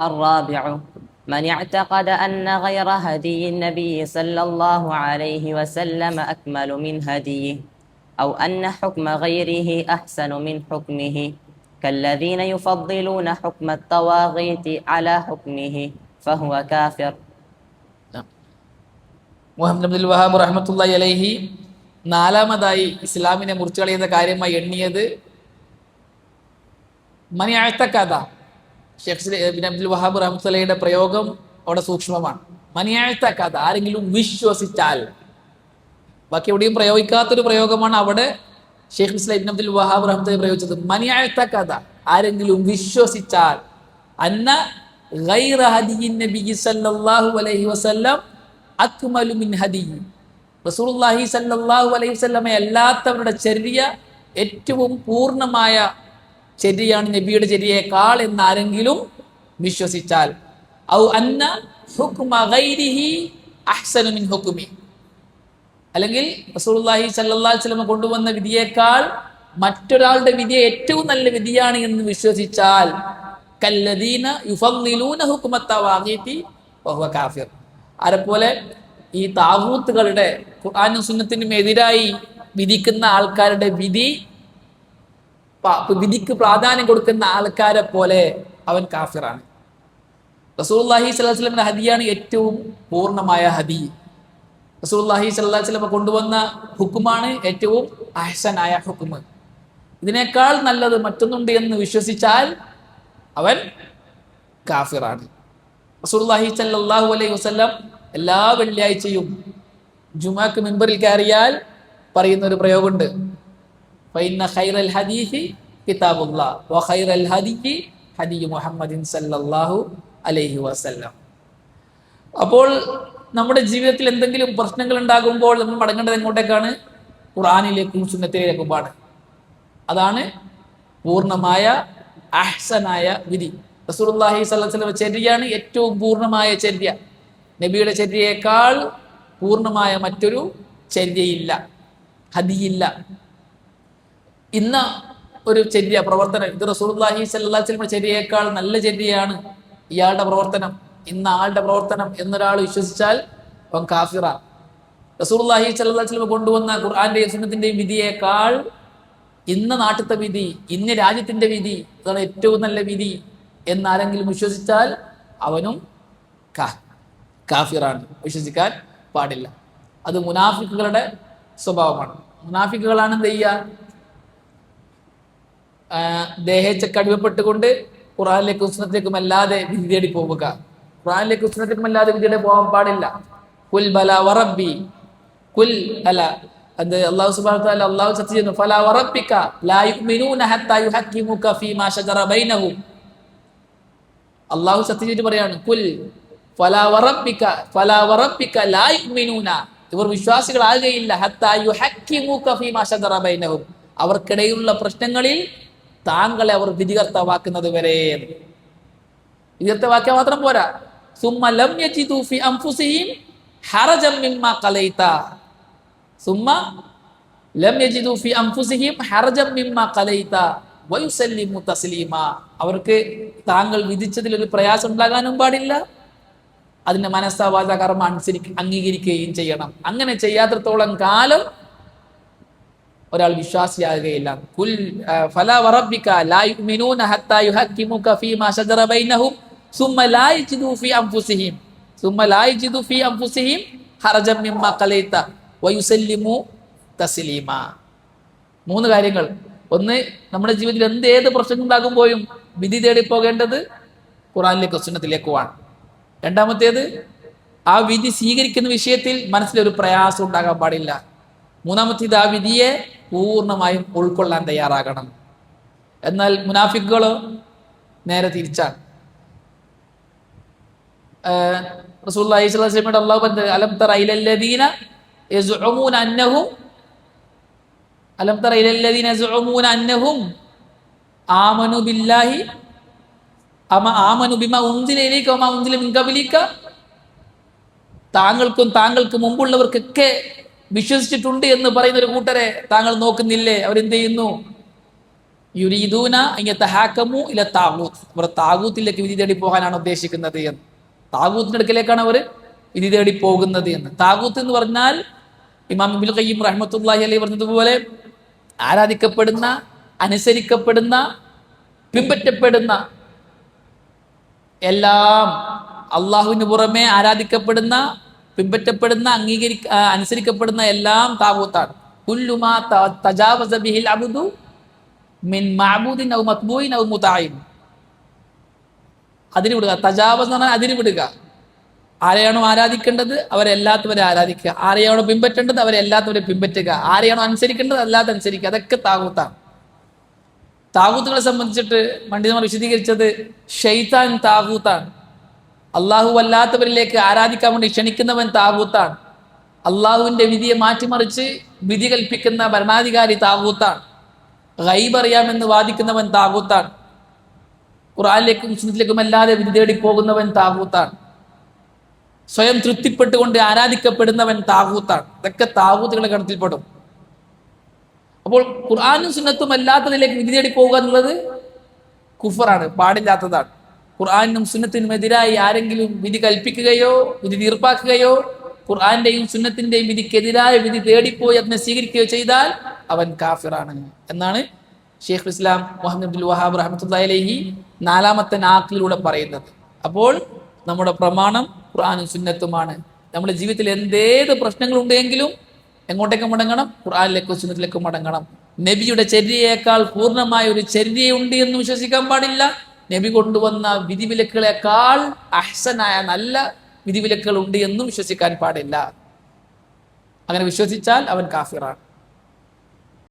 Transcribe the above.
الرابع من اعتقد أن غير هدي النبي صلى الله عليه وسلم أكمل من هديه أو أن حكم غيره أحسن من حكمه كالذين يفضلون حكم الطواغيت على حكمه فهو كافر മുഹമ്മദ് അബ്ദുൽ വഹാബ് റഹ്മത്തുള്ളി അലൈഹി നാലാമതായി ഇസ്ലാമിനെ മുറിച്ചു കളയുന്ന കാര്യമായി എണ്ണിയത് മനി ആഴ്ത്തക്കഥ ഷെഖ് അബ്ദുൽ വഹാബ് റഹ്മുസലയുടെ പ്രയോഗം അവിടെ സൂക്ഷ്മമാണ്. മനി കഥ ആരെങ്കിലും വിശ്വസിച്ചാൽ ബാക്കി എവിടെയും പ്രയോഗിക്കാത്തൊരു പ്രയോഗമാണ് അവിടെ ഷെയ്ഖ് ഇസ്ലാം അബ്ദുൽ വഹാബ് റഹ്മത്ത് പ്രയോഗിച്ചത്. മനി കഥ ആരെങ്കിലും വിശ്വസിച്ചാൽ അന്ന ഗൈറ നബി സല്ലല്ലാഹു അലൈഹി വസല്ലം അക്മലു മിൻ ഹദി റസൂലുള്ളാഹി സല്ലല്ലാഹു അലൈഹി വസല്ലമ അല്ലാത്തവരുടെ ചെറിയ ഏറ്റവും പൂർണമായ ചര്യയാണ് നബിയുടെ ചെരിയേക്കാൾ എന്നാരെങ്കിലും വിശ്വസിച്ചാൽ. ഔ അന്ന അല്ലെങ്കിൽ കൊണ്ടുവന്ന വിധിയേക്കാൾ മറ്റൊരാളുടെ വിധി ഏറ്റവും നല്ല വിധിയാണ് എന്ന് വിശ്വസിച്ചാൽ കല്ലദീന കാഫിർ. ഈ താവൂത്തുകളുടെ ഖുർആാനും സുന്നത്തിനും എതിരായി വിധിക്കുന്ന ആൾക്കാരുടെ വിധി വിധിക്ക് പ്രാധാന്യം കൊടുക്കുന്ന ആൾക്കാരെ പോലെ അവൻ കാഫിറാണ്. റസൂൽഹി സ്വലാഹു വസ്ലമിന്റെ ഹദിയാണ് ഏറ്റവും പൂർണമായ ഹദി. റസൂൽഹി സ്വല്ലാഹു വസ്ലമ കൊണ്ടുവന്ന ഹുക്കുമാണ് ഏറ്റവും അഹസനായ ഹുക്കുമ്. ഇതിനേക്കാൾ നല്ലത് മറ്റൊന്നുണ്ട് എന്ന് വിശ്വസിച്ചാൽ അവൻ കാഫിറാണ്. റസൂലുള്ളാഹി സല്ലാഹു അലൈഹി വസ്ലം എല്ലാ വെള്ളിയാഴ്ചയും ജുമാക്ക് മെമ്പറിൽ കയറിയാൽ പറയുന്ന ഒരു പ്രയോഗമുണ്ട്. ഫൈന ഖൈറൽ ഹദീസി കിതാബുല്ലാഹ് വ ഖൈറൽ ഹദിയി ഹദി മുഹമ്മദിൻ സല്ലല്ലാഹു അലൈഹി വസല്ലം അപ്പോൾ നമ്മുടെ ജീവിതത്തിൽ എന്തെങ്കിലും പ്രശ്നങ്ങൾ ഉണ്ടാകുമ്പോൾ നമ്മൾ മടങ്ങേണ്ടത് എങ്ങോട്ടേക്കാണ്? ഖുർആനിലേക്കും സുന്നത്തിലേക്കുമാണ് അതാണ് പൂർണമായ അഹ്സനായ വിധി. അലൈഹി വസല്ലം ചര്യയാണ് ഏറ്റവും പൂർണമായ ചര്യ. നബിയുടെ ചര്യയേക്കാൾ പൂർണമായ മറ്റൊരു ചര്യയില്ല ഹദിയില്ല. ഇന്ന് ഒരു ചര്യ പ്രവർത്തനം. ഇത് റസൂലുള്ളാഹി സല്ലാസ്ലിമ ചര്യയേക്കാൾ നല്ല ചര്യയാണ് ഇയാളുടെ പ്രവർത്തനം. ഇന്ന ആളുടെ പ്രവർത്തനം എന്നൊരാൾ വിശ്വസിച്ചാൽ അവൻ കാഫിറ. റസൂലുള്ളാഹി സല്ലാസ്ലിമ കൊണ്ടുവന്ന ഖുർആന്റെയും സുന്നത്തിന്റെയും വിധിയേക്കാൾ ഇന്ന നാട്ടിലത്തെ വിധി ഇന്ന രാജ്യത്തിന്റെ വിധി അതാണ് ഏറ്റവും നല്ല വിധി എന്നാരെങ്കിലും വിശ്വസിച്ചാൽ അവനും കാഫിറാണ്. വിശ്വസിക്കാൻ പാടില്ല. അത് മുനാഫിക്കുകളുടെ സ്വഭാവമാണ്. മുനാഫിക്കുകളാണ് എന്ത് ചെയ്യുക? ദേഹച്ചക്ക് അടിമപ്പെട്ടുകൊണ്ട് ഖുറാനിലേക്കും ഉസ്നത്തിലേക്കും അല്ലാതെ വിധി പോവുക. ഖുറാനിലേക്കും ഉസ്നത്തിലേക്കും അല്ലാതെ വിധി തേടി പോകാൻ പാടില്ല. കുൽ ബല വറബി കുൽ അല അത് അള്ളാഹു വതആല അള്ളാഹു സത്യം ചെയ്യുന്നു. ഫല വറപ്പിക്ക അള്ളാഹു സത്യം ചെയ്തിട്ട് പറയാണ് കുൽ ഫല വറപ്പിക്ക ഫല വറപ്പിക്ക ലാ യുഅ്മിനൂന. ഇവർ വിശ്വാസികളാകുകയില്ല. ഹത്താ യുഹക്കിമുക ഫീമാ ശജറ ബൈനഹും. അവർക്കിടയിലുള്ള പ്രശ്നങ്ങളിൽ താങ്കളെ അവർ വിധികർത്തവാക്കുന്നത് വരെ. വിധികർത്താവാക്കിയ മാത്രം പോരാ. സുമ്മലം യജിദു ഫി അൻഫുസിഹിം ഹറജം മിമ്മ കലൈത. സുമ്മ ലം യജിദൂഫി അംഫുസിഹിം ഹറജം മിമ്മ കലൈത. വയുസല്ലിമു തസ്ലീമ. അവർക്ക് താങ്കൾ വിധിച്ചതിൽ ഒരു പ്രയാസം ഉണ്ടാകാനും പാടില്ല. അതിന്റെ മനസ്സാവാച കർമ്മ അനുസരിക്ക അംഗീകരിക്കുകയും ചെയ്യണം. അങ്ങനെ ചെയ്യാത്തത്തോളം കാലം ഒരാൾ വിശ്വാസിയാകുകയില്ല. കുൽ ഫല വറബ്ബിക ലാ യുമിനൂന ഹത്താ യുഹക്കിമുക ഫീമാ ശജറ ബൈനഹും സുമ്മ ലാ യജിദു ഫീ അൻഫുസിഹിം. സുമ്മ ലാ യജിദു ഫീ അൻഫുസിഹിം ഹറജം മിമ്മ ഖലൈത വയുസല്ലിമു തസ്ലീമ. മൂന്ന് കാര്യങ്ങൾ. ഒന്ന് നമ്മുടെ ജീവിതത്തിൽ എന്ത് ഏത് പ്രശ്നം ഉണ്ടാകുമ്പോഴും വിധി തേടി പോകേണ്ടത് ഖുറാനിലേക്ക് സുന്നത്തിലേക്കുമാണ് രണ്ടാമത്തേത് ആ വിധി സ്വീകരിക്കുന്ന വിഷയത്തിൽ മനസ്സിലൊരു പ്രയാസം ഉണ്ടാകാൻ പാടില്ല. മൂന്നാമത്തേത് ആ വിധിയെ പൂർണമായും ഉൾക്കൊള്ളാൻ തയ്യാറാകണം. എന്നാൽ മുനാഫിക്കുകൾ നേരെ തിരിച്ചാണ്. അലം അലം ബില്ലാഹി അമ താങ്കൾക്കും താങ്കൾക്ക് മുമ്പുള്ളവർക്കൊക്കെ വിശ്വസിച്ചിട്ടുണ്ട് എന്ന് പറയുന്ന ഒരു കൂട്ടരെ താങ്കൾ നോക്കുന്നില്ലേ? അവരെന്ത് ചെയ്യുന്നു? യുരീദൂന ഇങ്ങനത്തെ ഹാക്കമു ഇല്ല താകൂത്ത് അവർ താകൂത്തിലേക്ക് വിധി തേടി പോകാനാണ് ഉദ്ദേശിക്കുന്നത് എന്ന്. താകൂത്തിന്റെ അടുക്കലേക്കാണ് അവർ വിധി തേടി പോകുന്നത് എന്ന്. താകൂത്ത് എന്ന് പറഞ്ഞാൽ ഇമാം ഇബുൽ ഖയ്യിം റഹ്മത്തുള്ളാഹി അലൈഹി പറഞ്ഞതുപോലെ ആരാധിക്കപ്പെടുന്ന അനുസരിക്കപ്പെടുന്ന പിമ്പറ്റപ്പെടുന്ന എല്ലാം അള്ളാഹുവിന് പുറമെ ആരാധിക്കപ്പെടുന്ന പിൻപറ്റപ്പെടുന്ന അംഗീകരി അനുസരിക്കപ്പെടുന്ന എല്ലാം താവൂത്താണ് കുല്ലുമാ ബിഹിൽ മിൻ ഔ ഔ അതിന് വിടുക. തജാവസ് എന്ന് പറഞ്ഞാൽ അതിന് ആരെയാണോ ആരാധിക്കേണ്ടത്? അവരെല്ലാത്തവരെ ആരാധിക്കുക. ആരെയാണോ പിൻപറ്റേണ്ടത്? അവരെല്ലാത്തവരെ പിൻപറ്റുക. ആരെയാണോ അനുസരിക്കേണ്ടത്? അല്ലാത്ത അനുസരിക്കുക. അതൊക്കെ താകൂത്താണ് താകൂത്തുകളെ സംബന്ധിച്ചിട്ട് പണ്ഡിതന്മാർ വിശദീകരിച്ചത് ഷെയ്ത്താൻ താകൂത്താണ് അള്ളാഹു അല്ലാത്തവരിലേക്ക് ആരാധിക്കാൻ വേണ്ടി ക്ഷണിക്കുന്നവൻ താവൂത്താണ്. അള്ളാഹുവിന്റെ വിധിയെ മാറ്റിമറിച്ച് വിധി കൽപ്പിക്കുന്ന ഭരണാധികാരി താവൂത്താണ്. ഗൈബ് വാദിക്കുന്നവൻ താവൂത്താണ്. ഖുറാനിലേക്കും സുന്നത്തിലേക്കും അല്ലാതെ വിധി തേടി പോകുന്നവൻ താവൂത്താണ്. സ്വയം തൃപ്തിപ്പെട്ടുകൊണ്ട് ആരാധിക്കപ്പെടുന്നവൻ താവൂത്താണ്. ഇതൊക്കെ താവൂത്തുകളെ ഗണത്തിൽപ്പെടും അപ്പോൾ ഖുർആാനും സുന്നത്തും അല്ലാത്തതിലേക്ക് വിധി തേടി പോകുക എന്നുള്ളത് കുഫറാണ് പാടില്ലാത്തതാണ്. ഖുർആാനും സുന്നത്തിനും എതിരായി ആരെങ്കിലും വിധി കൽപ്പിക്കുകയോ വിധി തീർപ്പാക്കുകയോ ഖുർആാന്റെയും സുന്നത്തിന്റെയും വിധിക്കെതിരായ വിധി തേടിപ്പോയി അതിനെ സ്വീകരിക്കുകയോ ചെയ്താൽ അവൻ കാഫിറാണ്. എന്നാണ് ഷെയ്ഖ് ഇസ്ലാം മുഹമ്മദ് അബ്ദുൽ വഹാബ് റഹ്മത്തുള്ളാഹി അലൈഹി നാലാമത്തെ നാക്കിലൂടെ പറയുന്നത്. അപ്പോൾ നമ്മുടെ പ്രമാണം ഖുർആാനും സുന്നത്തുമാണ്. നമ്മുടെ ജീവിതത്തിൽ എന്തേത് പ്രശ്നങ്ങളുണ്ടെങ്കിലും എങ്ങോട്ടേക്ക് മടങ്ങണം? ഖുർആനിലേക്കും സുന്നത്തിലേക്കും മടങ്ങണം. നബിയുടെ ചര്യയേക്കാൾ പൂർണമായ ഒരു ചര്യയുണ്ട് എന്ന് വിശ്വസിക്കാൻ പാടില്ല. നബി കൊണ്ടുവന്ന വിധിവിലക്കുകളെക്കാൾ അഹ്സനായ നല്ല വിധിവിലക്കുകൾ ഉണ്ട് എന്നും വിശ്വസിക്കാൻ പാടില്ല. അങ്ങനെ വിശ്വസിച്ചാൽ അവൻ കാഫിറാണ്.